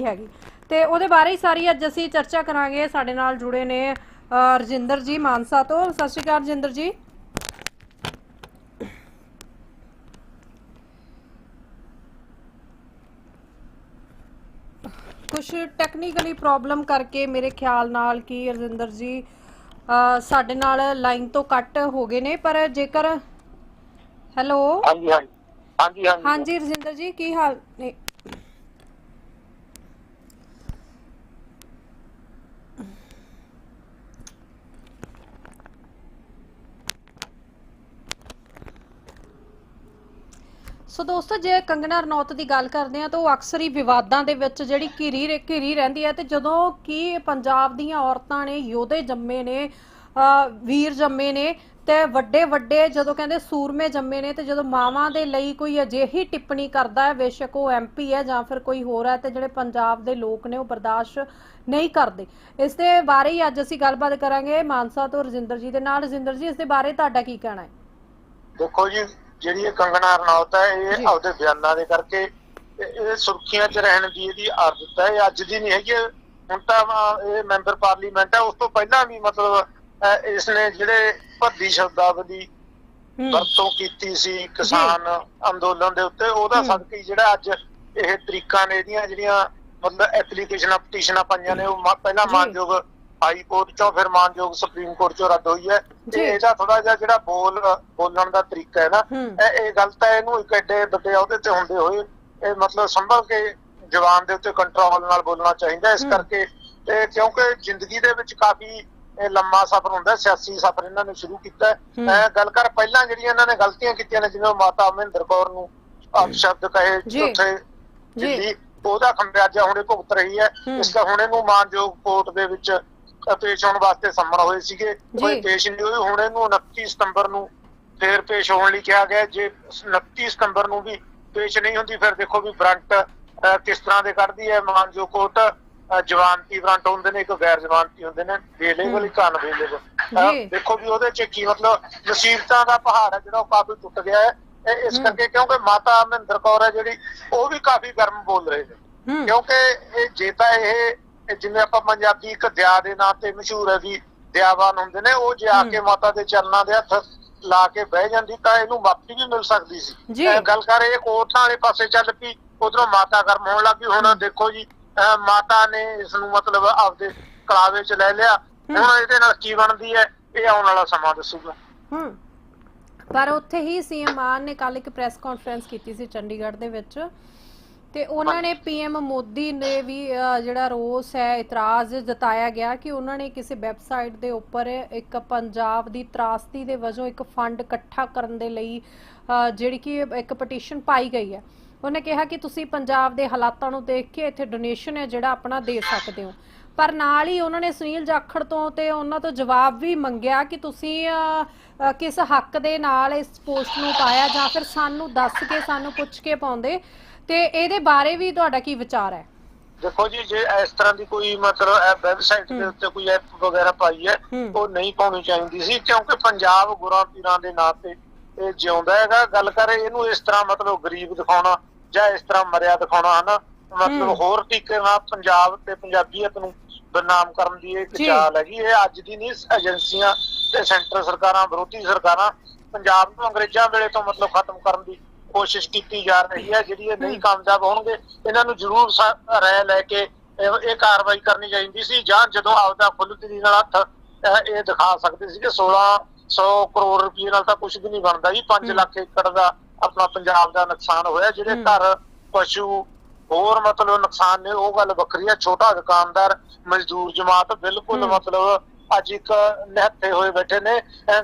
ਪਾਈ ਹੈਗੀ। ਤੇ ਉਹਦੇ ਬਾਰੇ ਹੀ ਸਾਰੀ ਅੱਜ ਅਸੀਂ ਚਰਚਾ ਕਰਾਂਗੇ। ਸਾਡੇ ਨਾਲ ਜੁੜੇ ਨੇ ਰਜਿੰਦਰ ਜੀ ਮਾਨਸਾ ਤੋਂ। ਸਤਿ ਸ਼੍ਰੀ ਅਕਾਲ ਰਜਿੰਦਰ ਜੀ। ਕੁਝ ਟੈਕਨੀਕਲੀ ਪ੍ਰੋਬਲਮ ਕਰਕੇ ਮੇਰੇ ਖਿਆਲ ਨਾਲ ਕਿ ਰਜਿੰਦਰ ਜੀ ਸਾਡੇ ਨਾਲ ਲਾਈਨ ਤੋਂ ਕੱਟ ਹੋ ਗਏ ਨੇ ਪਰ ਜੇਕਰ ਹੈਲੋ? ਹਾਂਜੀ ਹਾਂਜੀ। ਹਾਂਜੀ ਹਾਂਜੀ। ਹਾਂਜੀ ਰਜਿੰਦਰ ਜੀ ਕੀ ਹਾਲ ਨੇ? ਸੋ ਦੋਸਤੋ, ਜੇ ਕੰਗਨਾ ਰਣੌਤ ਦੀ ਗੱਲ ਕਰਦੇ ਆ ਤਾਂ ਉਹ ਅਕਸਰ ਹੀ ਵਿਵਾਦਾਂ ਦੇ ਵਿੱਚ ਜਿਹੜੀ ਘਿਰੀ ਘਿਰੀ ਰਹਿੰਦੀ ਹੈ ਤੇ ਜਦੋਂ ਕੀ ਪੰਜਾਬ ਦੀਆਂ ਔਰਤਾਂ ਨੇ, ਯੋਧੇ ਜੰਮੇ ਨੇ ਵੀਰ ਜੰਮੇ ਨੇ ਤੇ ਵੱਡੇ ਵੱਡੇ ਜਦੋਂ ਕਹਿੰਦੇ ਸੂਰਮੇ ਜੰਮੇ ਨੇ ਤੇ ਜਦੋਂ ਮਾਵਾਂ ਦੇ ਲਈ ਕੋਈ ਅਜਿਹੀ ਟਿੱਪਣੀ ਕਰਦਾ ਹੈ, ਬੇਸ਼ੱਕ ਉਹ ਐਮਪੀ ਹੈ ਜਾਂ ਫਿਰ ਕੋਈ ਹੋਰ ਹੈ ਤੇ ਜਿਹੜੇ ਪੰਜਾਬ ਦੇ ਲੋਕ ਨੇ ਉਹ ਬਰਦਾਸ਼ਤ ਨਹੀਂ ਕਰਦੇ। ਇਸ ਦੇ ਬਾਰੇ ਹੀ ਅੱਜ ਅਸੀਂ ਗੱਲਬਾਤ ਕਰਾਂਗੇ ਮਾਨਸਾ ਤੋਂ ਰਜਿੰਦਰ ਜੀ ਦੇ ਨਾਲ। ਰਜਿੰਦਰ ਜੀ, ਇਸ ਦੇ ਬਾਰੇ ਤੁਹਾਡਾ ਕੀ ਕਹਿਣਾ ਹੈ? ਦੇਖੋ ਜੀ ਜਿਹੜੀ ਇਹ ਕੰਗਨਾ ਰਣੌਤ ਹੈ। ਇਹ ਆਪਦੇ ਬਿਆਨਾਂ ਦੇ ਕਰਕੇ ਇਹ ਸੁਰਖੀਆਂ 'ਚ ਰਹਿਣ ਦੀ ਇਹਦੀ ਆਦਤ ਹੈ ਇਹ ਅੱਜ ਦੀ ਨਹੀਂ ਹੈਗੀ ਹੁਣ ਤਾਂ ਇਹ ਮੈਂਬਰ ਪਾਰਲੀਮੈਂਟ ਹੈ ਉਸ ਤੋਂ ਪਹਿਲਾਂ ਵੀ ਮਤਲਬ ਇਸ ਨੇ ਜਿਹੜੇ ਭੱਦੀ ਸ਼ਬਦਾਵਲੀ ਵਰਤੋਂ ਕੀਤੀ ਸੀ ਕਿਸਾਨ ਅੰਦੋਲਨ ਦੇ ਉੱਤੇ ਉਹਦਾ। ਸਦਕਾ ਜਿਹੜਾ ਅੱਜ ਇਹ ਤਰੀਕਾਂ ਨੇ ਇਹਦੀਆਂ ਜਿਹੜੀਆਂ ਮਤਲਬ ਐਪਲੀਕੇਸ਼ਨਾਂ ਪਟੀਸ਼ਨਾਂ ਪਾਈਆਂ ਨੇ ਉਹ ਪਹਿਲਾਂ। ਮਾਨਯੋਗ ਹਾਈ ਕੋਰਟ ਚੋਂ ਫਿਰ ਮਾਨਯੋਗ ਸੁਪਰੀਮ ਕੋਰਟ ਚੋਂ ਰੱਦ ਹੋਈ ਹੈ। ਤੇ ਇਹਦਾ ਥੋੜਾ ਜਿਹਾ ਜਿਹੜਾ ਬੋਲ ਬੋਲਣ ਦਾ ਤਰੀਕਾ ਹੈ ਨਾ। ਇਹ ਇਹ ਗਲਤ ਹੈ ਇਹਨੂੰ ਇੱਕ ਐਡੇ ਵੱਡੇ ਅਹੁਦੇ ਤੇ ਹੁੰਦੇ ਹੋਏ ਇਹ ਮਤਲਬ ਸੰਭਲ ਕੇ ਜਵਾਨ ਦੇ ਉੱਤੇ ਕੰਟਰੋਲ ਨਾਲ ਬੋਲਣਾ ਚਾਹੀਦਾ ਇਸ। ਕਰਕੇ ਤੇ ਕਿਉਂਕਿ ਜ਼ਿੰਦਗੀ ਦੇ ਵਿੱਚ ਕਾਫੀ ਇਹ ਲੰਮਾ ਸਫ਼ਰ ਹੁੰਦਾ ਸਿਆਸੀ ਸਫ਼ਰ ਇਹਨਾਂ ਨੇ ਸ਼ੁਰੂ ਕੀਤਾ। ਮੈਂ ਗੱਲ ਕਰ ਪਹਿਲਾਂ ਜਿਹੜੀਆਂ ਇਹਨਾਂ ਨੇ ਗਲਤੀਆਂ ਕੀਤੀਆਂ ਨੇ ਜਿਵੇਂ ਮਾਤਾ ਮਹਿੰਦਰ ਕੌਰ ਨੂੰ ਅਪਸ਼ਬਦ ਕਹੇ ਜੀ। ਉੱਥੇ ਜੀ। ਦਿੱਲੀ ਉਹਦਾ ਖਮਿਆਜਾ ਹੁਣ ਭੁਗਤ ਰਹੀ ਹੈ। ਇਸ ਦਾ ਹੁਣ ਇਹਨੂੰ ਮਾਨਯੋਗ ਕੋਰਟ ਦੇ ਵਿੱਚ ਪੇਸ਼ ਹੋਣ ਵਾਸਤੇ ਸੰਮਣ ਹੋਏ ਸੀਗੇ। ਕੋਈ। ਪੇਸ਼ ਨਹੀਂ ਹੋਏ। ਹੁਣ ਇਹਨੂੰ 29 ਸਤੰਬਰ ਨੂੰ ਫੇਰ ਪੇਸ਼ ਹੋਣ ਲਈ ਕਿਹਾ ਗਿਆ। ਜੇ 29 ਸਤੰਬਰ ਨੂੰ ਵੀ ਪੇਸ਼ ਨਹੀਂ ਹੁੰਦੀ ਫਿਰ ਦੇਖੋ ਵੀ ਵਾਰੰਟ ਅ, ਕਿਸ ਤਰ੍ਹਾਂ ਦੇ ਕੱਢਦੀ ਹੈ। ਮਾਨਯੋਗ ਕੋਰਟ ਅ, ਜਵਾਨਤੀ ਵਾਰੰਟ ਹੁੰਦੇ ਨੇ ਇੱਕ ਗੈਰ ਜਵਾਨਤੀ ਹੁੰਦੇ ਨੇ। ਵੇਲੇਬਲ ਇੱਕ। ਅਨਵੇਲੇਬਲ ਦੇਖੋ ਵੀ ਉਹਦੇ ਚ ਕੀ ਮਤਲਬ ਮੁਸੀਬਤਾਂ ਦਾ ਪਹਾੜ ਹੈ ਜਿਹੜਾ ਉਹ ਕਾਫੀ ਟੁੱਟ ਗਿਆ ਹੈ। ਇਸ। ਕਰਕੇ ਕਿਉਂਕਿ ਮਾਤਾ ਮਹਿੰਦਰ ਕੌਰ ਹੈ ਜਿਹੜੀ ਉਹ ਵੀ ਕਾਫੀ ਗਰਮ ਬੋਲ ਰਹੇ ਨੇ। ਕਿਉਂਕਿ ਇਹ ਜੇ ਤਾਂ ਇਹ ਜਿਵੇਂ ਆਪਾਂ ਪੰਜਾਬੀ ਇੱਕ ਦਿਆ ਦੇ ਨਾਂ ਤੇ ਮਸ਼ਹੂਰ ਹੈ ਵੀ ਦਿਆਵਾਨ ਹੁੰਦੇ ਨੇ ਉਹ ਜੇ। ਕੇ ਮਾਤਾ ਦੇ ਚਰਨਾਂ ਦੇ ਹੱਥ ਲਾ ਕੇ ਬਹਿ ਜਾਂਦੀ ਤਾਂ ਇਹਨੂੰ ਮਾਫੀ ਵੀ ਮਿਲ ਸਕਦੀ ਸੀ। ਗੱਲ ਕਰ ਇਹ ਕੋਰਟਾਂ ਵਾਲੇ ਪਾਸੇ ਚੱਲ ਪਈ ਉਧਰੋਂ ਮਾਤਾ ਗਰਮ ਹੋਣ ਲੱਗੀ ਹੁਣ ਦੇਖੋ ਜੀ ਮਾਤਾ ਨੇ ਇਸ ਨੂੰ ਮਤਲਬ ਆਪਦੇ ਕਲਾਵੇ ਚ ਲੈ ਲਿਆ ਹੁਣ ਇਹਦੇ ਨਾਲ ਕੀ ਬਣਦੀ ਹੈ ਇਹ ਆਉਣ ਵਾਲਾ ਸਮਾਂ ਦੱਸੂਗਾ। ਹੂੰ। ਪਰ ਉੱਥੇ ਹੀ ਸੀਐਮ ਮਾਨ ਨੇ ਕੱਲ ਇੱਕ ਪ੍ਰੈਸ ਕਾਨਫਰੰਸ ਕੀਤੀ ਸੀ ਚੰਡੀਗੜ੍ਹ ਦੇ ਵਿੱਚ ਤੇ ਉਹਨਾਂ ਨੇ ਪੀਐਮ ਮੋਦੀ ਨੇ ਵੀ ਜਿਹੜਾ ਰੋਸ ਹੈ ਇਤਰਾਜ਼ ਜਤਾਇਆ ਗਿਆ ਕਿ ਉਹਨਾਂ ਨੇ ਕਿਸੇ ਵੈਬਸਾਈਟ ਦੇ ਉੱਪਰ ਇੱਕ ਪੰਜਾਬ ਦੀ ਤਰਾਸਦੀ ਦੇ ਵਜੋਂ ਇੱਕ ਫੰਡ ਇਕੱਠਾ ਕਰਨ ਦੇ ਲਈ ਜਿਹੜੀ ਕਿ ਇੱਕ ਪਟੀਸ਼ਨ ਪਾਈ ਗਈ ਹੈ। ਉਹਨੇ ਕਿਹਾ ਕਿ ਤੁਸੀਂ ਪੰਜਾਬ ਦੇ ਹਾਲਾਤਾਂ ਨੂੰ ਦੇਖ ਕੇ ਇੱਥੇ ਡੋਨੇਸ਼ਨ ਹੈ ਜਿਹੜਾ ਆਪਣਾ ਦੇ ਸਕਦੇ ਹੋ। ਪਰ ਨਾਲ ਹੀ ਉਹਨਾਂ ਨੇ ਸੁਨੀਲ ਜਾਖੜ ਤੋਂ ਤੇ ਉਹਨਾਂ ਤੋਂ ਜਵਾਬ ਵੀ ਮੰਗਿਆ ਕਿ ਤੁਸੀਂ ਕਿਸ ਹੱਕ ਦੇ ਨਾਲ ਇਸ ਪੋਸਟ ਨੂੰ ਪਾਇਆ ਜਾਂ ਫਿਰ ਸਾਨੂੰ ਦੱਸ ਕੇ ਸਾਨੂੰ ਪੁੱਛ ਕੇ ਪਾਉਂਦੇ। ਤੇ ਇਹਦੇ ਬਾਰੇ ਵੀ ਤੁਹਾਡਾ ਕੀ ਵਿਚਾਰ ਹੈ ਦੇਖੋ ਜੀ ਜੇ ਇਸ ਤਰ੍ਹਾਂ ਦੀ ਕੋਈ ਮਤਲਬ ਵੈਬਸਾਈਟ ਦੇ ਹੂੰ। ਉੱਤੇ ਕੋਈ ਐਪ ਵਗੈਰਾ ਪਾਈ ਹੈ ਹੂੰ। ਉਹ ਨਹੀਂ ਪਾਉਣੀ ਚਾਹੀਦੀ ਸੀ ਕਿਉਂਕਿ ਪੰਜਾਬ ਗੁਰਾਂ ਪੀਰਾਂ ਦੇ ਨਾਂ ਤੇ ਇਹ ਜਿਉਂਦਾ ਹੈਗਾ ਗੱਲ ਕਰ ਇਹਨੂੰ ਇਸ ਤਰ੍ਹਾਂ ਮਤਲਬ ਗਰੀਬ ਦਿਖਾਉਣਾ ਜਾਂ ਇਸ ਤਰ੍ਹਾਂ ਮਰਿਆ ਦਿਖਾਉਣਾ ਹਨਾ ਮਤਲਬ ਹੂੰ। ਹੋਰ ਤਰੀਕੇ ਨਾਲ ਪੰਜਾਬ ਤੇ ਪੰਜਾਬੀਅਤ ਨੂੰ ਬਦਨਾਮ ਕਰਨ ਦੀ ਇਹ ਜੀ। ਚਾਲ ਹੈਗੀ ਇਹ ਅੱਜ ਦੀ ਨਹੀਂ ਏਜੰਸੀਆਂ ਤੇ ਸੈਂਟਰ ਸਰਕਾਰਾਂ ਵਿਰੋਧੀ ਸਰਕਾਰਾਂ ਪੰਜਾਬ ਨੂੰ ਅੰਗਰੇਜ਼ਾਂ ਵੇਲੇ ਤੋਂ ਮਤਲਬ ਖਤਮ ਕਰਨ ਦੀ ਕੋਸ਼ਿਸ਼ ਕੀਤੀ ਜਾ ਰਹੀ ਹੈ ਜਿਹੜੀ ਇਹ ਨਹੀਂ। ਕਾਮਯਾਬ ਹੋਣਗੇ ਇਹਨਾਂ ਨੂੰ ਜ਼ਰੂਰ ਰਾਏ ਲੈ ਕੇ ਇਹ ਕਾਰਵਾਈ ਕਰਨੀ ਚਾਹੀਦੀ ਸੀ ਜਾਂ ਜਦੋਂ ਆਪਦਾ ਖੁੱਲ੍ਹਦੀ ਨਾਲ ਹੱਥ ਇਹ ਦਿਖਾ ਸਕਦੇ ਸੀ ਕਿ 1600 ਕਰੋੜ ਰੁਪਏ ਨਾਲ ਤਾਂ ਕੁਝ ਵੀ ਨਹੀਂ ਬਣਦਾ ਜੀ 5 ਹੂੰ। ਲੱਖ ਏਕੜ ਦਾ ਆਪਣਾ ਪੰਜਾਬ ਦਾ ਨੁਕਸਾਨ ਹੋਇਆ ਜਿਹੜੇ। ਘਰ ਪਸ਼ੂ ਹੋਰ ਮਤਲਬ ਨੁਕਸਾਨ ਨੇ ਉਹ ਗੱਲ ਵੱਖਰੀ ਹੈ ਛੋਟਾ ਦੁਕਾਨਦਾਰ ਮਜ਼ਦੂਰ ਜਮਾਤ ਬਿਲਕੁਲ। ਮਤਲਬ ਅੱਜ ਇੱਕ ਨਿਹੱਥੇ ਹੋਏ ਬੈਠੇ ਨੇ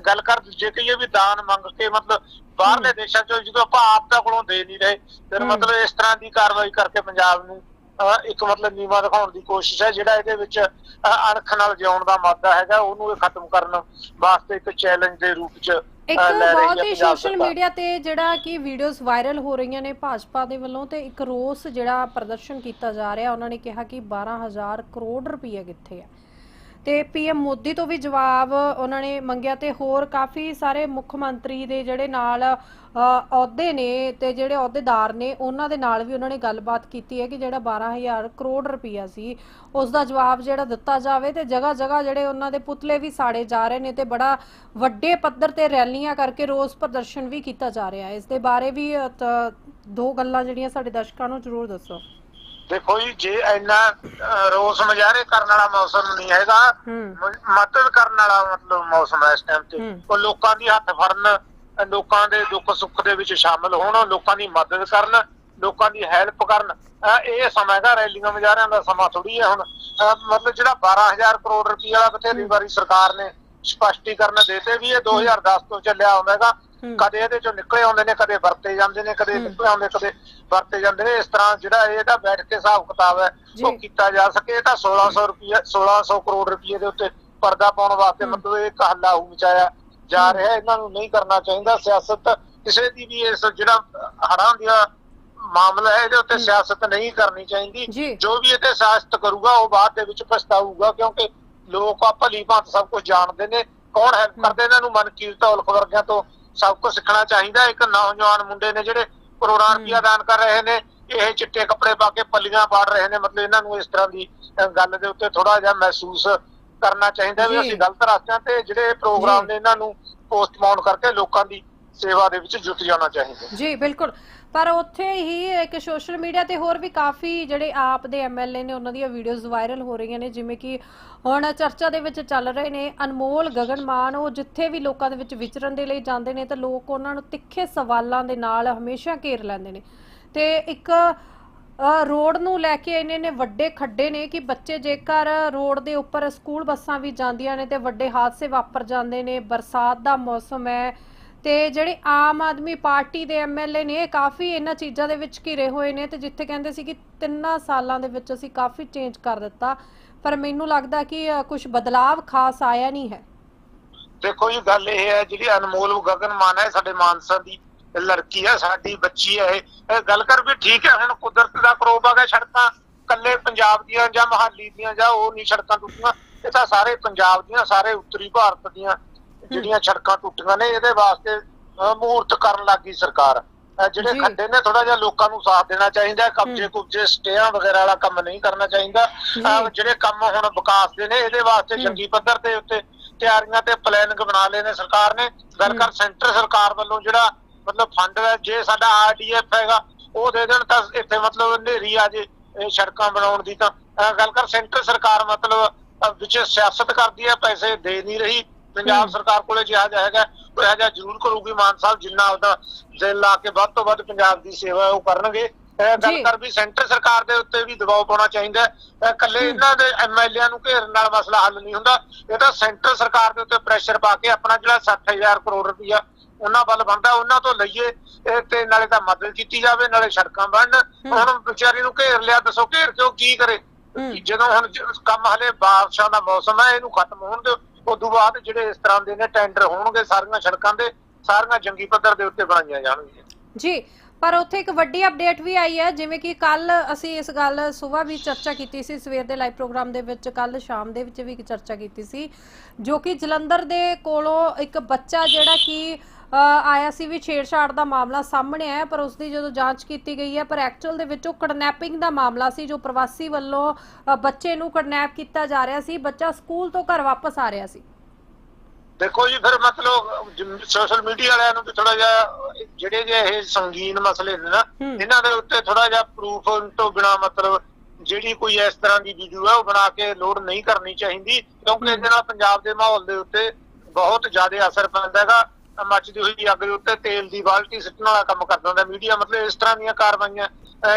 ਗੱਲ ਕਰ ਜੇ ਕਹੀਏ ਵੀ ਦਾਨ ਮੰਗ ਕੇ ਮਤਲਬ ਬਾਹਰਲੇ ਦੇਸ਼ਾਂ ਚੋਂ ਜਦੋਂ ਆਪਾਂ ਆਪ ਦਾ ਕੋਲੋਂ ਦੇ ਨਹੀਂ ਰਹੇ ਫਿਰ। ਮਤਲਬ ਇਸ ਤਰ੍ਹਾਂ ਦੀ ਕਾਰਵਾਈ ਕਰਕੇ ਪੰਜਾਬ ਨੂੰ ਇੱਕ ਮਤਲਬ ਨੀਵਾ ਦਿਖਾਉਣ ਦੀ ਕੋਸ਼ਿਸ਼ ਹੈ ਜਿਹੜਾ ਇਹਦੇ ਵਿੱਚ ਅਣਖ ਨਾਲ ਜਿਉਣ ਦਾ ਮਾਦਾ ਹੈਗਾ ਉਹਨੂੰ ਇਹ ਖਤਮ ਕਰਨ ਵਾਸਤੇ ਇੱਕ ਚੈਲੰਜ ਦੇ ਰੂਪ 'ਚ ਇੱਕ ਬਹੁਤ ਹੀ ਸੋਸ਼ਲ। ਮੀਡੀਆ ਤੇ ਜਿਹੜਾ ਕਿ ਵੀਡੀਓਜ਼ ਵਾਇਰਲ ਹੋ ਰਹੀਆਂ ਨੇ ਭਾਜਪਾ ਦੇ ਵੱਲੋਂ ਤੇ ਇੱਕ ਰੋਸ ਜਿਹੜਾ ਪ੍ਰਦਰਸ਼ਨ ਕੀਤਾ ਜਾ ਰਿਹਾ ਉਹਨਾਂ ਨੇ ਕਿਹਾ ਕਿ 12000 ਕਰੋੜ ਰੁਪਏ ਕਿੱਥੇ ਹੈ ਤੇ ਪੀਐਮ ਮੋਦੀ ਤੋਂ ਵੀ ਜਵਾਬ ਉਹਨਾਂ ਨੇ ਮੰਗਿਆ ਤੇ ਹੋਰ ਕਾਫੀ ਸਾਰੇ ਮੁੱਖ ਮੰਤਰੀ ਦੇ ਜਿਹੜੇ ਨਾਲ ਅਹੁਦੇ ਨੇ ਤੇ ਜਿਹੜੇ ਅਹੁਦੇਦਾਰ ਨੇ ਉਹਨਾਂ ਦੇ ਨਾਲ ਵੀ ਉਹਨਾਂ ਨੇ ਗੱਲਬਾਤ ਕੀਤੀ ਹੈ ਕਿ ਜਿਹੜਾ 12000 ਕਰੋੜ ਰੁਪਈਆ ਸੀ, ਉਸ ਦਾ ਜਵਾਬ ਜਿਹੜਾ ਦਿੱਤਾ ਜਾਵੇ ਤੇ ਜਗ੍ਹਾ ਜਗ੍ਹਾ ਜਿਹੜੇ ਉਹਨਾਂ ਦੇ ਪੁਤਲੇ ਵੀ ਸਾੜੇ ਜਾ ਰਹੇ ਨੇ ਤੇ ਬੜਾ ਵੱਡੇ ਪੱਧਰ ਤੇ ਰੈਲੀਆਂ ਕਰਕੇ ਰੋਸ ਪ੍ਰਦਰਸ਼ਨ ਵੀ ਕੀਤਾ ਜਾ ਰਿਹਾ ਹੈ। ਇਸ ਦੇ ਬਾਰੇ ਵੀ ਦੋ ਗੱਲਾਂ ਜਿਹੜੀਆਂ ਸਾਡੇ ਦਰਸ਼ਕਾਂ ਨੂੰ ਜ਼ਰੂਰ ਦੱਸੋ। ਦੇਖੋ ਜੀ ਜੇ ਇੰਨਾ ਰੋਸ ਮੁਜ਼ਾਹਰੇ ਕਰਨ ਵਾਲਾ ਮੌਸਮ ਨਹੀਂ ਹੈਗਾ ਮਦਦ ਕਰਨ ਵਾਲਾ ਮਤਲਬ ਮੌਸਮ ਹੈ ਇਸ ਟਾਈਮ ਤੇ। ਉਹ ਲੋਕਾਂ ਦੀ ਹੱਥ ਫੜਨ ਲੋਕਾਂ ਦੇ ਦੁੱਖ ਸੁੱਖ ਦੇ ਵਿੱਚ ਸ਼ਾਮਲ ਹੋਣ ਲੋਕਾਂ ਦੀ ਮਦਦ ਕਰਨ ਲੋਕਾਂ ਦੀ ਹੈਲਪ ਕਰਨ ਇਹ ਸਮਾਂ ਹੈਗਾ ਰੈਲੀਆਂ ਮੁਜ਼ਾਹਰਿਆਂ ਦਾ ਸਮਾਂ ਥੋੜੀ ਹੈ ਹੁਣ ਮਤਲਬ ਜਿਹੜਾ 12000 ਕਰੋੜ ਰੁਪਏ ਵਾਲਾ ਬਥੇਰੀ ਵਾਰੀ ਸਰਕਾਰ ਨੇ ਸਪਸ਼ਟੀਕਰਨ ਦੇਤੇ ਵੀ ਇਹ 2010 ਤੋਂ ਚੱਲਿਆ ਆਉਂਦਾ ਹੈਗਾ ਹੂੰ। ਕਦੇ ਇਹਦੇ ਚੋਂ ਨਿਕਲੇ ਆਉਂਦੇ ਨੇ ਕਦੇ ਵਰਤੇ ਜਾਂਦੇ ਨੇ ਕਦੇ ਨਿਕਲੇ ਆਉਂਦੇ ਕਦੇ ਵਰਤੇ ਜਾਂਦੇ ਨੇ। ਇਸ ਤਰ੍ਹਾਂ ਜਿਹੜਾ ਇਹਦਾ ਬੈਠ ਕੇ ਹਿਸਾਬ ਕਿਤਾਬ ਹੈ। ਉਹ ਕੀਤਾ ਜਾ ਸਕੇ। ਇਹ ਤਾਂ 1600 ਰੁਪਏ 1600 ਕਰੋੜ ਰੁਪਏ ਦੇ ਉੱਤੇ ਪਰਦਾ ਪਾਉਣ ਵਾਸਤੇ ਮਤਲਬ ਇਹ ਹੱਲਾ ਹੋ ਮਚਾਇਆ ਜਾ ਰਿਹਾ। ਇਹਨਾਂ ਨੂੰ ਨਹੀਂ ਕਰਨਾ ਚਾਹੀਦਾ। ਸਿਆਸਤ ਕਿਸੇ ਦੀ ਵੀ ਇਸ ਜਿਹੜਾ ਹੜਾਂ ਦੀਆਂ ਮਾਮਲਾ ਹੈ ਇਹਦੇ ਉੱਤੇ ਸਿਆਸਤ ਨਹੀਂ ਕਰਨੀ। ਚਾਹੀਦੀ। ਜੋ। ਵੀ ਇਹਤੇ ਸਿਆਸਤ ਕਰੂਗਾ ਉਹ ਬਾਅਦ ਦੇ ਵਿੱਚ ਪਛਤਾਊਗਾ ਕਿਉਂਕਿ ਲੋਕ ਆ ਭਲੀ ਭਾਂਤ ਸਭ ਕੁਝ ਜਾਣਦੇ ਨੇ। ਕੌਣ ਹੈਲਪ ਕਰਦੇ ਇਹਨਾਂ ਨੂੰ ਮਨਕੀਰਤ ਔਲਖ ਵਰਗਿਆਂ ਤੋਂ ਸਭ ਕੁਝ ਸਿੱਖਣਾ ਚਾਹੀਦਾ ਇੱਕ ਨੌਜਵਾਨ ਮੁੰਡੇ ਨੇ ਜਿਹੜੇ ਕਰੋੜਾਂ ਰੁਪਇਆ ਦਾਨ ਕਰ ਰਹੇ ਨੇ ਇਹ ਚਿੱਟੇ ਕੱਪੜੇ ਪਾ ਕੇ ਪੱਲੀਆਂ ਪਾੜ ਰਹੇ ਨੇ ਮਤਲਬ ਇਹਨਾਂ ਨੂੰ ਇਸ ਤਰ੍ਹਾਂ ਦੀ ਗੱਲ ਦੇ ਉੱਤੇ ਥੋੜਾ ਜਿਹਾ ਮਹਿਸੂਸ ਕਰਨਾ ਚਾਹੀਦਾ ਵੀ। ਅਸੀਂ ਗਲਤ ਰਸਤਿਆਂ ਤੇ ਜਿਹੜੇ ਪ੍ਰੋਗਰਾਮ। ਨੇ ਇਹਨਾਂ ਨੂੰ ਪੋਸਟਪੋਨ ਕਰਕੇ ਲੋਕਾਂ ਦੀ ਸੇਵਾ ਦੇ ਵਿੱਚ ਜੁਟ ਜਾਣਾ ਚਾਹੀਦਾ ਜੀ ਬਿਲਕੁਲ ਪਰ ਉੱਥੇ ਹੀ ਇੱਕ ਸੋਸ਼ਲ ਮੀਡੀਆ ਤੇ ਹੋਰ ਵੀ ਕਾਫੀ ਜਿਹੜੇ ਆਪ ਦੇ ਐਮਐਲਏ ਨੇ ਉਹਨਾਂ ਦੀਆਂ ਵੀਡੀਓਜ਼ ਵਾਇਰਲ ਹੋ ਰਹੀਆਂ ਨੇ, ਜਿਵੇਂ ਕਿ ਹੁਣ ਚਰਚਾ ਦੇ ਵਿੱਚ ਚੱਲ ਰਹੇ ਨੇ, ਅਨਮੋਲ ਗਗਨ ਮਾਨ ਉਹ ਜਿੱਥੇ ਵੀ ਲੋਕਾਂ ਦੇ ਵਿੱਚ ਵਿਚਰਨ ਦੇ ਲਈ ਜਾਂਦੇ ਨੇ, ਤਾਂ ਲੋਕ ਉਹਨਾਂ ਨੂੰ ਤਿੱਖੇ ਸਵਾਲਾਂ ਦੇ ਨਾਲ ਹਮੇਸ਼ਾ ਘੇਰ ਲੈਂਦੇ ਨੇ। ਤੇ ਇੱਕ ਰੋਡ ਨੂੰ ਲੈ ਕੇ ਇੰਨੇ ਨੇ ਵੱਡੇ ਖੱਡੇ ਨੇ ਕਿ ਬੱਚੇ ਜੇਕਰ ਰੋਡ ਦੇ ਉੱਪਰ ਸਕੂਲ ਬੱਸਾਂ ਵੀ ਜਾਂਦੀਆਂ ਨੇ ਤੇ ਵੱਡੇ ਹਾਦਸੇ ਵਾਪਰ ਜਾਂਦੇ ਨੇ, ਬਰਸਾਤ ਦਾ ਮੌਸਮ ਹੈ ਤੇ ਜਿਹੜੇ ਆਮ ਆਦਮੀ ਪਾਰਟੀ ਦੇ ਐਮਐਲਏ ਨੇ, ਇਹ ਕਾਫੀ ਇਹਨਾਂ ਚੀਜ਼ਾਂ ਦੇ ਵਿੱਚ ਘਿਰੇ ਹੋਏ ਨੇ ਤੇ ਜਿੱਥੇ ਕਹਿੰਦੇ ਸੀ ਕਿ ਤਿੰਨਾਂ ਸਾਲਾਂ ਦੇ ਵਿੱਚ ਅਸੀਂ ਕਾਫੀ ਚੇਂਜ ਕਰ ਦਿੱਤਾ। ਪਰ ਮੈਨੂੰ ਲੱਗਦਾ ਕਿ ਕੁਝ ਬਦਲਾਵ ਖਾਸ ਆਇਆ ਨਹੀਂ ਹੈ। ਦੇਖੋ ਜੀ, ਗੱਲ ਇਹ ਹੈ, ਜਿਹੜੀ ਅਨਮੋਲ ਗਗਨ ਮਾਨ ਹੈ ਸਾਡੇ ਮਾਨਸਾ ਦੀ ਲੜਕੀ ਹੈ, ਸਾਡੀ ਬੱਚੀ ਹੈ ਇਹ। ਗੱਲ ਕਰ ਵੀ ਠੀਕ ਹੈ, ਹੁਣ ਕੁਦਰਤ ਦਾ ਕਰੋਬ ਆ ਗਿਆ ਸੜਕਾਂ ਕੱਲੇ ਪੰਜਾਬ ਦੀਆਂ ਜਾਂ ਮਹਾਲੀ ਦੀਆਂ ਜਾਂ ਉਹ ਨਹੀਂ ਸੜਕਾਂ ਟੁੱਟੀਆਂ, ਇਹ ਤਾਂ ਸਾਰੇ ਪੰਜਾਬ ਦੀਆਂ, ਸਾਰੇ ਉੱਤਰੀ ਭਾਰਤ ਦੀਆਂ ਜਿਹੜੀਆਂ ਸੜਕਾਂ ਟੁੱਟੀਆਂ ਨੇ ਇਹਦੇ ਵਾਸਤੇ ਅਹ, ਮਹੂਰਤ ਕਰਨ ਲੱਗੀ ਸਰਕਾਰ ਜਿਹੜੇ। ਖੱਡੇ ਨੇ ਥੋੜਾ ਜਿਹਾ ਲੋਕਾਂ ਨੂੰ ਸਾਥ ਦੇਣਾ ਚਾਹੀਦਾ। ਕਬਜ਼ੇ ਕੁਬਜੇ ਸਟੇਆਂ ਵਗੈਰਾ ਵਾਲਾ ਕੰਮ ਨਹੀਂ ਕਰਨਾ ਚਾਹੀਦਾ ਜਿਹੜੇ ਕੰਮ ਹੁਣ ਵਿਕਾਸ ਦੇ ਨੇ ਇਹਦੇ ਵਾਸਤੇ। ਚੰਗੀ ਪੱਧਰ ਤੇ ਉੱਤੇ ਤਿਆਰੀਆਂ ਤੇ ਪਲਾਨਿੰਗ ਬਣਾ ਲਏ ਨੇ ਸਰਕਾਰ ਨੇ ਗੱਲ। ਕਰ ਸੈਂਟਰ ਸਰਕਾਰ ਵੱਲੋਂ ਜਿਹੜਾ ਮਤਲਬ ਫੰਡ ਹੈ ਜੇ ਸਾਡਾ ਆਰਡੀਐਫ ਹੈਗਾ ਉਹ ਦੇ ਦੇਣ ਤਾਂ ਇੱਥੇ ਮਤਲਬ ਹਨੇਰੀ ਆ ਜੇ ਇਹ ਸੜਕਾਂ ਬਣਾਉਣ ਦੀ ਤਾਂ ਗੱਲ ਕਰ ਸੈਂਟਰ ਸਰਕਾਰ ਮਤਲਬ ਵਿੱਚ ਸਿਆਸਤ ਕਰਦੀ ਹੈ ਪੈਸੇ ਦੇ ਨਹੀਂ ਰਹੀ ਪੰਜਾਬ। ਸਰਕਾਰ ਕੋਲੇ ਜਿਹਾ ਹੈਗਾ ਉਹ ਇਹੋ ਜਿਹਾ ਜ਼ਰੂਰ ਕਰੂਗੀ ਮਾਨ ਸਾਹਿਬ ਜਿੰਨਾ ਉਹਦਾ ਦਿਲ ਲਾ ਕੇ ਵੱਧ ਤੋਂ ਵੱਧ ਪੰਜਾਬ ਦੀ ਸੇਵਾ ਉਹ ਕਰਨਗੇ ਗੱਲ। ਕਰ ਵੀ ਸੈਂਟਰ ਸਰਕਾਰ ਦੇ ਉੱਤੇ ਵੀ ਦਬਾਅ ਪਾਉਣਾ ਚਾਹੀਦਾ ਹੈ ਇਕੱਲੇ। ਇਹਨਾਂ ਦੇ ਐਮਐਲਏਆਂ ਨੂੰ ਘੇਰਨ ਨਾਲ ਮਸਲਾ ਹੱਲ ਨਹੀਂ ਹੁੰਦਾ ਇਹ ਤਾਂ ਸੈਂਟਰ ਸਰਕਾਰ ਦੇ ਉੱਤੇ ਪ੍ਰੈਸ਼ਰ ਪਾ ਕੇ ਆਪਣਾ ਜਿਹੜਾ 60000 ਕਰੋੜ ਰੁਪਇਆ ਉਹਨਾਂ ਵੱਲ ਬਣਦਾ ਉਹਨਾਂ ਤੋਂ ਲਈਏ ਤੇ ਨਾਲੇ ਤਾਂ ਮਦਦ ਕੀਤੀ ਜਾਵੇ ਨਾਲੇ ਸੜਕਾਂ ਬਣਨ ਹੁਣ ਵਿਚਾਰੀ ਨੂੰ ਘੇਰ ਲਿਆ ਦੱਸੋ ਘੇਰ ਕੇ ਉਹ ਕੀ ਕਰੇ। ਜਦੋਂ ਹੁਣ ਕੰਮ ਹਲੇ ਬਾਰਿਸ਼ਾਂ ਦਾ ਮੌਸਮ ਹੈ ਇਹਨੂੰ ਖਤਮ ਹੋਣ ਦਿਓ ਉਦੋਂ ਬਾਅਦ ਜਿਹੜੇ ਇਸ ਤਰ੍ਹਾਂ ਦੇ ਨੇ ਟੈਂਡਰ ਹੋਣਗੇ ਸਾਰੀਆਂ ਸੜਕਾਂ ਦੇ ਸਾਰੀਆਂ ਜੰਗੀ ਪੱਧਰ ਦੇ ਉੱਤੇ ਬਣਾਈਆਂ ਜਾਣਗੀਆਂ। ਜੀ, ਪਰ ਉੱਥੇ ਇੱਕ ਵੱਡੀ ਅਪਡੇਟ ਵੀ ਆਈ ਹੈ, ਜਿਵੇਂ ਕਿ ਕੱਲ ਅਸੀਂ ਇਸ ਗੱਲ ਸਵੇਰ ਵੀ ਚਰਚਾ ਕੀਤੀ ਸੀ, ਸਵੇਰ ਦੇ ਲਾਈਵ ਪ੍ਰੋਗਰਾਮ ਦੇ ਵਿੱਚ ਕੱਲ ਸ਼ਾਮ ਦੇ ਵਿੱਚ ਵੀ ਇੱਕ ਚਰਚਾ ਕੀਤੀ ਸੀ, ਜੋ ਕਿ ਜਲੰਧਰ ਦੇ ਕੋਲੋਂ ਇੱਕ ਬੱਚਾ ਜਿਹੜਾ ਕਿ ਆਇਆ ਸੀ ਵੀ ਛੇੜਛਾੜ ਦਾ ਮਾਮਲਾ ਸਾਹਮਣੇ ਆਇਆ ਪਰ ਉਸ ਦੀ ਜਦੋਂ ਜਾਂਚ ਕੀਤੀ ਗਈ ਹੈ ਪਰ ਐਕਚੁਅਲ ਦੇ ਵਿੱਚ ਉਹ ਕਿਡਨੈਪਿੰਗ ਦਾ ਮਾਮਲਾ ਸੀ ਜੋ ਪ੍ਰਵਾਸੀ ਵੱਲੋਂ ਬੱਚੇ ਨੂੰ ਕਿਡਨੈਪ ਕੀਤਾ ਜਾ ਰਿਹਾ ਸੀ ਬੱਚਾ ਸਕੂਲ ਤੋਂ ਘਰ ਵਾਪਸ ਆ ਰਿਹਾ ਸੀ। ਦੇਖੋ ਜੀ ਫਿਰ ਮਤਲਬ ਸੋਸ਼ਲ ਮੀਡੀਆ ਵਾਲਿਆਂ ਨੂੰ ਵੀ ਥੋੜਾ ਜਿਹਾ ਜਿਹੜੇ ਜੇ ਇਹ ਸੰਗੀਨ ਮਸਲੇ ਨੇ ਨਾ। ਇਹਨਾਂ ਦੇ ਉੱਤੇ ਥੋੜਾ ਜਿਹਾ ਪ੍ਰੂਫ ਤੋਂ ਬਿਨਾ ਮਤਲਬ ਜਿਹੜੀ ਕੋਈ ਇਸ ਤਰ੍ਹਾਂ ਦੀ ਵੀਡੀਓ ਹੈ ਉਹ ਬਣਾ ਕੇ ਲੋਡ ਨਹੀਂ ਕਰਨੀ ਚਾਹੀਦੀ ਕਿਉਂਕਿ ਇਹਦੇ ਨਾਲ ਪੰਜਾਬ ਦੇ ਮਾਹੌਲ ਦੇ ਉੱਤੇ ਬਹੁਤ ਜ਼ਿਆਦਾ ਅਸਰ ਪੈਂਦਾ ਹੈਗਾ। ਮੱਚਦੀ ਹੋਈ ਅੱਗ ਦੇ ਉੱਤੇ ਤੇਲ ਦੀ ਬਾਲਟੀ ਸਿੱਟਣ ਵਾਲਾ ਕੰਮ ਕਰਦਾ ਹੁੰਦਾ ਮੀਡੀਆ ਮਤਲਬ ਇਸ ਤਰ੍ਹਾਂ ਦੀਆਂ ਕਾਰਵਾਈਆਂ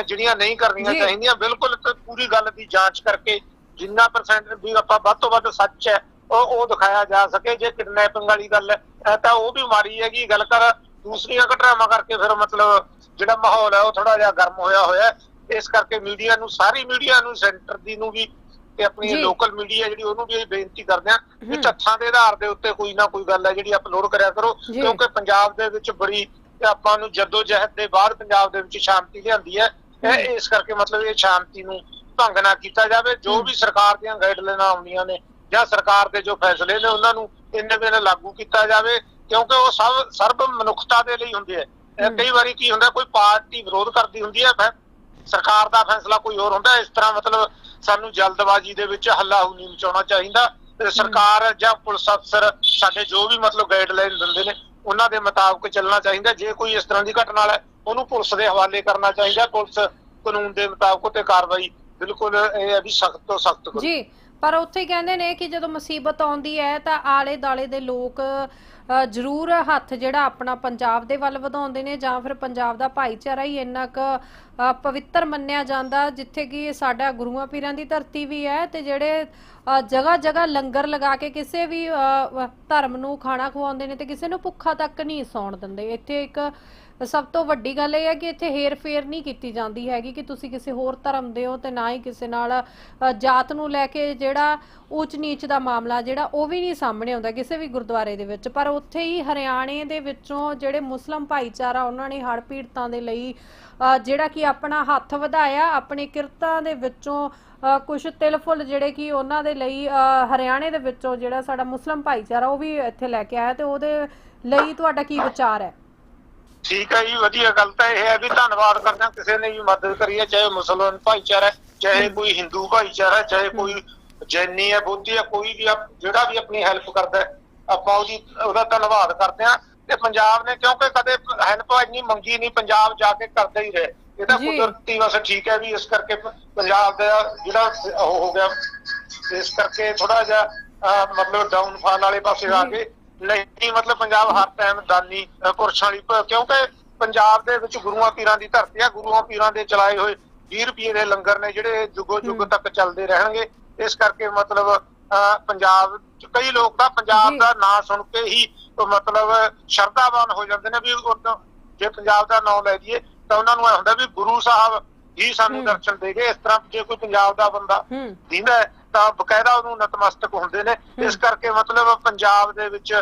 ਜਿਹੜੀਆਂ ਨਹੀਂ ਕਰਨੀਆਂ। ਚਾਹੀਦੀਆਂ ਬਿਲਕੁਲ ਪੂਰੀ ਗੱਲ ਦੀ ਜਾਂਚ ਕਰਕੇ ਜਿੰਨਾ ਪਰਸੈਂਟ ਵੀ ਆਪਾਂ ਵੱਧ ਤੋਂ ਵੱਧ ਸੱਚ ਹੈ ਉਹ ਉਹ ਦਿਖਾਇਆ ਜਾ ਸਕੇ ਜੇ ਕਿਡਨੈਪਿੰਗ ਵਾਲੀ ਗੱਲ ਹੈ ਤਾਂ ਉਹ ਵੀ ਮਾਰੀ ਹੈਗੀ ਗੱਲ ਕਰ ਦੂਸਰੀਆਂ ਘਟਨਾਵਾਂ ਕਰਕੇ ਫਿਰ ਮਤਲਬ ਜਿਹੜਾ ਮਾਹੌਲ ਹੈ ਉਹ ਥੋੜਾ ਜਿਹਾ ਗਰਮ ਹੋਇਆ ਹੋਇਆ। ਇਸ ਕਰਕੇ ਮੀਡੀਆ ਨੂੰ ਸਾਰੀ ਮੀਡੀਆ ਨੂੰ ਸੈਂਟਰ ਦੀ ਨੂੰ ਵੀ ਤੇ ਆਪਣੀ। ਲੋਕਲ ਮੀਡੀਆ ਜਿਹੜੀ ਉਹਨੂੰ ਵੀ ਬੇਨਤੀ ਕਰਦੇ ਆ ਹਮ। ਤੱਥਾਂ ਦੇ ਆਧਾਰ ਦੇ ਉੱਤੇ ਕੋਈ ਨਾ ਕੋਈ ਗੱਲ ਹੈ ਜਿਹੜੀ ਅਪਲੋਡ ਕਰਿਆ ਕਰੋ। ਕਿਉਂਕਿ ਪੰਜਾਬ ਦੇ ਵਿੱਚ ਬੜੀ ਆਪਾਂ ਨੂੰ ਜੱਦੋ ਜਹਿਦ ਦੇ ਬਾਅਦ ਪੰਜਾਬ ਦੇ ਵਿੱਚ ਸ਼ਾਂਤੀ ਲਿਆਂਦੀ ਹੈ ਇਹ ਇਸ ਕਰਕੇ ਮਤਲਬ ਇਹ ਸ਼ਾਂਤੀ ਨੂੰ ਭੰਗ ਨਾ ਕੀਤਾ ਜਾਵੇ ਜੋ। ਵੀ ਸਰਕਾਰ ਦੀਆਂ ਗਾਈਡਲਾਈਨਾਂ ਆਉਂਦੀਆਂ ਨੇ ਜਾਂ ਸਰਕਾਰ ਦੇ ਜੋ ਫੈਸਲੇ ਨੇ ਉਹਨਾਂ ਨੂੰ ਇੰਨੇ ਵੇਲੇ ਲਾਗੂ ਕੀਤਾ ਜਾਵੇ ਕਿਉਂਕਿ ਉਹ ਸਭ ਸਰਬ ਮਨੁੱਖਤਾ ਦੇ ਲਈ ਹੁੰਦੇ ਆ। ਕਈ ਵਾਰੀ ਕੀ ਹੁੰਦਾ ਕੋਈ ਪਾਰਟੀ ਵਿਰੋਧ ਕਰਦੀ ਹੁੰਦੀ ਹੈ ਸਰਕਾਰ ਦਾ ਫੈਸਲਾ ਕੋਈ ਹੋਰ ਹੁੰਦਾ, ਇਸ ਤਰ੍ਹਾਂ ਮਤਲਬ ਸਾਨੂੰ ਜਲਦਬਾਜ਼ੀ ਦੇ ਵਿੱਚ ਹੱਲਾਹੂ ਨਹੀਂ ਮਚਾਉਣਾ ਚਾਹੀਦਾ ਤੇ ਸਰਕਾਰ ਜਾਂ ਪੁਲਿਸ ਅਫਸਰ ਸਾਡੇ ਜੋ ਵੀ ਮਤਲਬ ਗਾਈਡਲਾਈਨ ਦਿੰਦੇ ਨੇ, ਉਹਨਾਂ ਦੇ ਮੁਤਾਬਕ ਚੱਲਣਾ ਚਾਹੀਦਾ, ਜੇ ਕੋਈ ਇਸ ਤਰ੍ਹਾਂ ਦੀ ਘਟਨਾ ਹੈ, ਉਹਨੂੰ ਪੁਲਿਸ ਦੇ ਹਵਾਲੇ ਕਰਨਾ ਚਾਹੀਦਾ, ਪੁਲਿਸ ਕਾਨੂੰਨ ਦੇ ਮੁਤਾਬਕ ਤੇ ਕਾਰਵਾਈ ਬਿਲਕੁਲ ਇਹ ਹੈ ਵੀ ਸਖਤ ਤੋਂ ਸਖਤ ਕਰੋ। ਜੀ, ਪਰ ਉੱਥੇ ਕਹਿੰਦੇ ਨੇ ਕਿ ਜਦੋਂ ਮੁਸੀਬਤ ਆਉਂਦੀ ਹੈ ਤਾਂ ਆਲੇ ਦਾਲੇ ਦੇ ਲੋਕ ਜ਼ਰੂਰ ਹੱਥ ਜਿਹੜਾ ਆਪਣਾ ਪੰਜਾਬ ਦੇ ਵੱਲ ਵਧਾਉਂਦੇ ਨੇ ਜਾਂ ਫਿਰ ਪੰਜਾਬ ਦਾ ਭਾਈਚਾਰਾ ਹੀ ਇੰਨਾ ਕੁ ਪਵਿੱਤਰ ਮੰਨਿਆ ਜਾਂਦਾ, ਜਿੱਥੇ ਕਿ ਸਾਡਾ ਗੁਰੂਆਂ ਪੀਰਾਂ ਦੀ ਧਰਤੀ ਵੀ ਹੈ ਤੇ ਜਿਹੜੇ ਜਗ੍ਹਾ ਜਗ੍ਹਾ ਲੰਗਰ ਲਗਾ ਕੇ ਕਿਸੇ ਵੀ ਧਰਮ ਨੂੰ ਖਾਣਾ ਖਵਾਉਂਦੇ ਨੇ ਤੇ ਕਿਸੇ ਨੂੰ ਭੁੱਖਾ ਤੱਕ ਨਹੀਂ ਸੌਣ ਦਿੰਦੇ। ਇੱਥੇ ਇੱਕ ਸਭ ਤੋਂ ਵੱਡੀ ਗੱਲ ਇਹ ਹੈ ਕਿ ਇੱਥੇ ਹੇਰ ਫੇਰ ਨਹੀਂ ਕੀਤੀ ਜਾਂਦੀ ਹੈਗੀ ਕਿ ਤੁਸੀਂ ਕਿਸੇ ਹੋਰ ਧਰਮ ਦੇ ਹੋ ਤੇ ਨਾ ਹੀ ਕਿਸੇ ਨਾਲ ਜਾਤ ਨੂੰ ਲੈ ਕੇ ਜਿਹੜਾ ਉੱਚ ਨੀਚ ਦਾ ਮਾਮਲਾ ਜਿਹੜਾ ਉਹ ਵੀ ਨਹੀਂ ਸਾਹਮਣੇ ਆਉਂਦਾ ਕਿਸੇ ਵੀ ਗੁਰਦੁਆਰੇ ਦੇ ਵਿੱਚ। ਪਰ ਉੱਥੇ ਹੀ ਹਰਿਆਣੇ ਦੇ ਵਿੱਚੋਂ ਜਿਹੜੇ ਮੁਸਲਮ ਭਾਈਚਾਰਾ ਉਹਨਾਂ ਨੇ ਹੜ੍ਹ ਪੀੜਤਾਂ ਦੇ ਲਈ ਜਿਹੜਾ ਕਿ ਆਪਣਾ ਹੱਥ ਵਧਾਇਆ ਆਪਣੀ ਕਿਰਤਾਂ ਦੇ ਵਿੱਚੋਂ ਕੁਝ ਤਿਲ ਫੁੱਲ ਜਿਹੜੇ ਕਿ ਉਹਨਾਂ ਦੇ ਲਈ ਹਰਿਆਣੇ ਦੇ ਵਿੱਚੋਂ ਜਿਹੜਾ ਸਾਡਾ ਮੁਸਲਮ ਭਾਈਚਾਰਾ ਉਹ ਵੀ ਇੱਥੇ ਲੈ ਕੇ ਆਇਆ ਤੇ ਉਹਦੇ ਲਈ ਤੁਹਾਡਾ ਕੀ ਵਿਚਾਰ ਹੈ? ਠੀਕ ਹੈ ਜੀ ਵਧੀਆ ਗੱਲ ਤਾਂ ਇਹ ਹੈ ਵੀ ਧੰਨਵਾਦ ਕਰਦੇ ਹਾਂ ਕਿਸੇ ਨੇ ਵੀ ਮਦਦ ਕਰੀ ਹੈ ਚਾਹੇ ਮੁਸਲਮਾਨ ਭਾਈਚਾਰਾ ਚਾਹੇ ਕੋਈ ਹਿੰਦੂ ਭਾਈਚਾਰਾ ਚਾਹੇ ਕੋਈ ਜੈਨੀ ਹੈ ਬੁੱਧੀ ਹੈ ਕੋਈ ਵੀ ਜਿਹੜਾ ਵੀ ਆਪਣੀ ਹੈਲਪ ਕਰਦਾ ਹੈ ਆਪਾਂ ਉਹਦੀ ਉਹਦਾ ਧੰਨਵਾਦ ਕਰਦੇ ਹਾਂ ਤੇ ਪੰਜਾਬ ਨੇ ਕਿਉਂਕਿ ਕਦੇ ਹੈਲਪ ਇੰਨੀ ਮੰਗੀ ਨਹੀਂ ਪੰਜਾਬ ਜਾ ਕੇ ਕਰਦਾ ਹੀ ਰਹੇ ਇਹ ਤਾਂ। ਕੁਦਰਤੀ ਵਸ ਠੀਕ ਹੈ ਵੀ ਇਸ ਕਰਕੇ ਪੰਜਾਬ ਦਾ ਜਿਹੜਾ ਉਹ ਹੋ ਗਿਆ ਇਸ ਕਰਕੇ ਥੋੜਾ ਜਿਹਾ ਮਤਲਬ ਡਾਊਨਫਾਲ ਵਾਲੇ ਪਾਸੇ ਆ। ਗਏ ਨਹੀਂ ਮਤਲਬ ਪੰਜਾਬ ਹਰ ਟਾਈਮ ਦਾਨੀ ਪੁਰਸ਼ਾਂ ਵਾਲੀ ਕਿਉਂਕਿ ਪੰਜਾਬ ਦੇ ਵਿੱਚ ਗੁਰੂਆਂ ਪੀਰਾਂ ਦੀ ਧਰਤੀ ਆ ਗੁਰੂਆਂ ਪੀਰਾਂ ਦੇ ਚਲਾਏ ਹੋਏ 20 ਰੁਪਏ ਦੇ ਲੰਗਰ ਨੇ ਜਿਹੜੇ ਜੁਗੋ ਜੁਗ। ਤੱਕ ਚੱਲਦੇ ਰਹਿਣਗੇ ਇਸ ਕਰਕੇ ਮਤਲਬ ਪੰਜਾਬ ਕਈ ਲੋਕ ਤਾਂ ਪੰਜਾਬ। ਦਾ ਨਾਂ ਸੁਣ ਕੇ ਹੀ ਮਤਲਬ ਸ਼ਰਧਾਵਾਨ ਹੋ ਜਾਂਦੇ ਨੇ ਵੀ ਜੇ ਪੰਜਾਬ ਦਾ ਨਾਮ ਲੈ ਦਈਏ ਤਾਂ ਉਹਨਾਂ ਨੂੰ ਇਹ ਹੁੰਦਾ ਵੀ ਗੁਰੂ ਸਾਹਿਬ ਹੀ ਸਾਨੂੰ। ਦਰਸ਼ਨ ਦੇਗੇ ਇਸ ਤਰ੍ਹਾਂ ਜੇ ਕੋਈ ਪੰਜਾਬ ਦਾ ਬੰਦਾ ਹੈ। ਤਾਂ ਬਕਾਇਦਾ ਉਹਨੂੰ ਨਤਮਸਤਕ ਹੁੰਦੇ ਨੇ। ਇਸ ਕਰਕੇ ਮਤਲਬ ਪੰਜਾਬ ਦੇ ਵਿੱਚ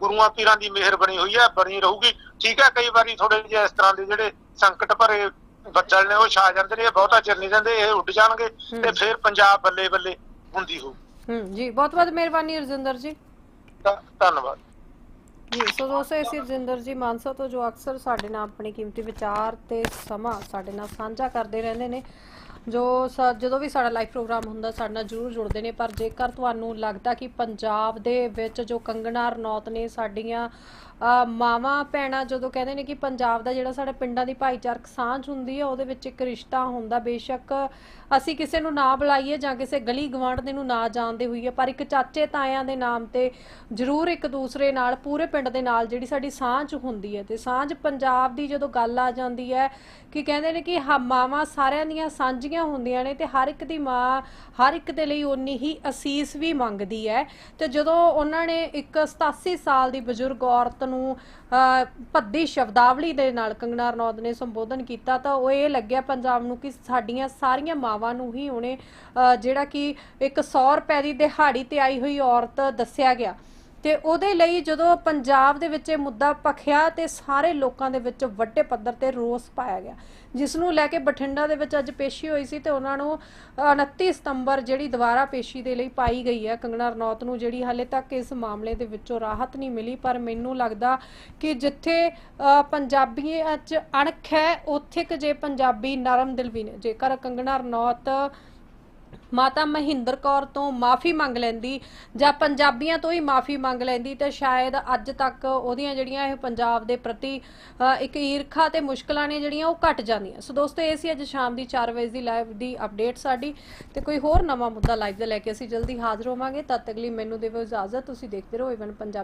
ਗੁਰੂਆਂ ਪੀਰਾਂ ਦੀ ਮਿਹਰ ਬਣੀ ਹੋਈ ਹੈ ਬਣੀ ਰਹੂਗੀ। ਠੀਕ ਹੈ ਕਈ ਵਾਰੀ ਥੋੜੇ ਜਿਹੇ ਇਸ ਤਰ੍ਹਾਂ ਦੇ ਜਿਹੜੇ ਸੰਕਟ ਭਰੇ ਬੱਦਲ ਨੇ ਉਹ ਛਾ ਜਾਂਦੇ ਨੇ ਇਹ ਬਹੁਤਾ ਚਿਰ ਨਹੀਂ ਰਹਿੰਦੇ ਇਹ ਉੱਡ ਜਾਣਗੇ ਤੇ ਫਿਰ ਪੰਜਾਬ ਬੱਲੇ ਬੱਲੇ ਹੁੰਦੀ ਹੋਊ। ਹੂੰ ਜੀ ਬਹੁਤ ਬਹੁਤ ਮਿਹਰਬਾਨੀ ਰਜਿੰਦਰ ਜੀ। ਧੰਨਵਾਦ। ਜੀ ਸੋ ਦੋਸਤੋ ਇਹ ਸੀ ਰਜਿੰਦਰ ਜੀ ਮਾਨਸਾ ਤੋਂ ਜੋ ਅਕਸਰ ਸਾਡੇ ਨਾਲ ਆਪਣੇ ਕੀਮਤੀ ਵਿਚਾਰ ਤੇ ਸਮਾਂ ਸਾਡੇ ਨਾਲ ਸਾਂਝਾ ਕਰਦੇ ਰਹਿੰਦੇ ਨੇ। ਜੋ ਜਦੋਂ ਵੀ ਸਾਡਾ ਲਾਈਵ ਪ੍ਰੋਗਰਾਮ ਹੁੰਦਾ ਸਾਡੇ ਨਾਲ ਜਰੂਰ ਜੁੜਦੇ ਨੇ ਪਰ ਜੇਕਰ ਤੁਹਾਨੂੰ ਲੱਗਦਾ ਕਿ ਪੰਜਾਬ ਦੇ ਵਿੱਚ ਜੋ ਕੰਗਣਾ ਰਣੌਤ ਨੇ ਸਾਡੀਆਂ ਅ, ਮਾਵਾਂ ਭੈਣਾਂ ਜਦੋਂ ਕਹਿੰਦੇ ਨੇ ਕਿ ਪੰਜਾਬ ਦਾ ਜਿਹੜਾ ਸਾਡੇ ਪਿੰਡਾਂ ਦੀ ਭਾਈਚਾਰਕ ਸਾਂਝ ਹੁੰਦੀ ਹੈ ਉਹਦੇ ਵਿੱਚ ਇੱਕ ਰਿਸ਼ਤਾ ਹੁੰਦਾ ਬੇਸ਼ੱਕ ਅਸੀਂ ਕਿਸੇ ਨੂੰ ਨਾ ਬੁਲਾਈਏ ਜਾਂ ਕਿਸੇ ਗਲੀ ਗਵਾਂਢ ਦੇ ਨੂੰ ਨਾ ਜਾਣਦੇ ਹੋਈਏ ਪਰ ਇੱਕ ਚਾਚੇ ਤਾਇਆਂ ਦੇ ਨਾਮ ਤੇ ਜ਼ਰੂਰ ਇੱਕ ਦੂਸਰੇ ਨਾਲ ਪੂਰੇ ਪਿੰਡ ਦੇ ਨਾਲ ਜਿਹੜੀ ਸਾਡੀ ਸਾਂਝ ਹੁੰਦੀ ਹੈ ਤੇ ਸਾਂਝ ਪੰਜਾਬ ਦੀ ਜਦੋਂ ਗੱਲ ਆ ਜਾਂਦੀ ਹੈ ਕਿ ਕਹਿੰਦੇ ਨੇ ਕਿ ਮਾਵਾਂ ਸਾਰਿਆਂ ਦੀਆਂ ਸਾਂਝੀਆਂ ਹੁੰਦੀਆਂ ਨੇ ਤੇ ਹਰ ਇੱਕ ਦੀ ਮਾਂ ਹਰ ਇੱਕ ਦੇ ਲਈ ਓਨੀ ਹੀ ਅਸੀਸ ਵੀ ਮੰਗਦੀ ਹੈ। ਤੇ ਜਦੋਂ ਉਹਨਾਂ ਨੇ ਇੱਕ 87 ਸਾਲ ਦੀ ਬਜ਼ੁਰਗ ਔਰਤ ਨੂੰ ਅ, ਭੱਦੀ ਸ਼ਬਦਾਵਲੀ ਦੇ ਨਾਲ ਕੰਗਨਾ ਰਣੌਤ ਨੇ ਸੰਬੋਧਨ ਕੀਤਾ ਤਾਂ ਉਹ ਇਹ ਲੱਗਿਆ ਪੰਜਾਬ ਨੂੰ ਕਿ ਸਾਡੀਆਂ ਸਾਰੀਆਂ ਮਾਵਾਂ ਨੂੰ ਹੀ ਉਹਨੇ ਜਿਹੜਾ ਕਿ ਇੱਕ 100 ਰੁਪਏ ਦੀ ਦਿਹਾੜੀ ਤੇ ਆਈ ਹੋਈ ਔਰਤ ਦੱਸਿਆ ਗਿਆ। ਤੇ ਉਹਦੇ ਲਈ ਜਦੋਂ ਪੰਜਾਬ ਦੇ ਵਿੱਚ ਇਹ ਮੁੱਦਾ ਪਖਿਆ ਤੇ ਸਾਰੇ ਲੋਕਾਂ ਦੇ ਵਿੱਚ ਵੱਡੇ ਪੱਧਰ ਤੇ ਰੋਸ ਪਾਇਆ ਗਿਆ ਜਿਸ ਨੂੰ ਲੈ ਕੇ ਬਠਿੰਡਾ ਦੇ ਵਿੱਚ ਅੱਜ ਪੇਸ਼ੀ ਹੋਈ ਸੀ ਤੇ ਉਹਨਾਂ ਨੂੰ 29 ਸਤੰਬਰ ਜਿਹੜੀ ਦੁਬਾਰਾ ਪੇਸ਼ੀ ਦੇ ਲਈ ਪਾਈ ਗਈ ਹੈ, ਕੰਗਣਾ ਰਣੌਤ ਨੂੰ ਜਿਹੜੀ ਹਾਲੇ ਤੱਕ ਇਸ ਮਾਮਲੇ ਦੇ ਵਿੱਚੋਂ ਰਾਹਤ ਨਹੀਂ ਮਿਲੀ, ਪਰ ਮੈਨੂੰ ਲੱਗਦਾ ਕਿ ਜਿੱਥੇ ਪੰਜਾਬੀਆਂ 'ਚ ਅਣਖ ਹੈ, ਉੱਥੇ ਕਿ ਜੇ ਪੰਜਾਬੀ ਨਰਮ ਦਿਲ ਵੀ ਨੇ। ਜੇਕਰ ਕੰਗਣਾ ਰਣੌਤ ਮਾਤਾ ਮਹਿੰਦਰ ਕੌਰ ਤੋਂ ਮਾਫੀ ਮੰਗ ਲੈਂਦੀ ਜਾਂ ਪੰਜਾਬੀਆਂ ਤੋਂ ਹੀ ਮਾਫੀ ਮੰਗ ਲੈਂਦੀ ਤੇ ਸ਼ਾਇਦ ਅੱਜ ਤੱਕ ਉਹਦੀਆਂ ਜਿਹੜੀਆਂ ਇਹ ਪੰਜਾਬ ਦੇ ਪ੍ਰਤੀ ਇੱਕ ਈਰਖਾ ਤੇ ਮੁਸ਼ਕਲਾਂ ਨੇ ਜਿਹੜੀਆਂ ਉਹ ਘਟ ਜਾਂਦੀਆਂ। ਸੋ ਦੋਸਤੋ, ਇਹ ਸੀ ਅੱਜ ਸ਼ਾਮ ਦੀ 4 ਵਜੇ ਦੀ ਲਾਈਵ ਦੀ ਅਪਡੇਟ ਸਾਡੀ ਤੇ ਕੋਈ ਹੋਰ ਨਵਾਂ ਮੁੱਦਾ ਲਾਈਵ ਦਾ ਲੈ ਕੇ ਅਸੀਂ ਜਲਦੀ ਹਾਜ਼ਰ ਹੋਵਾਂਗੇ। ਤਦ ਤੱਕ ਲਈ ਮੈਨੂੰ ਦੇਵੋ ਇਜਾਜ਼ਤ। ਤੁਸੀਂ ਦੇਖਦੇ ਰਹੋ ਇਵਨ ਪੰਜਾਬ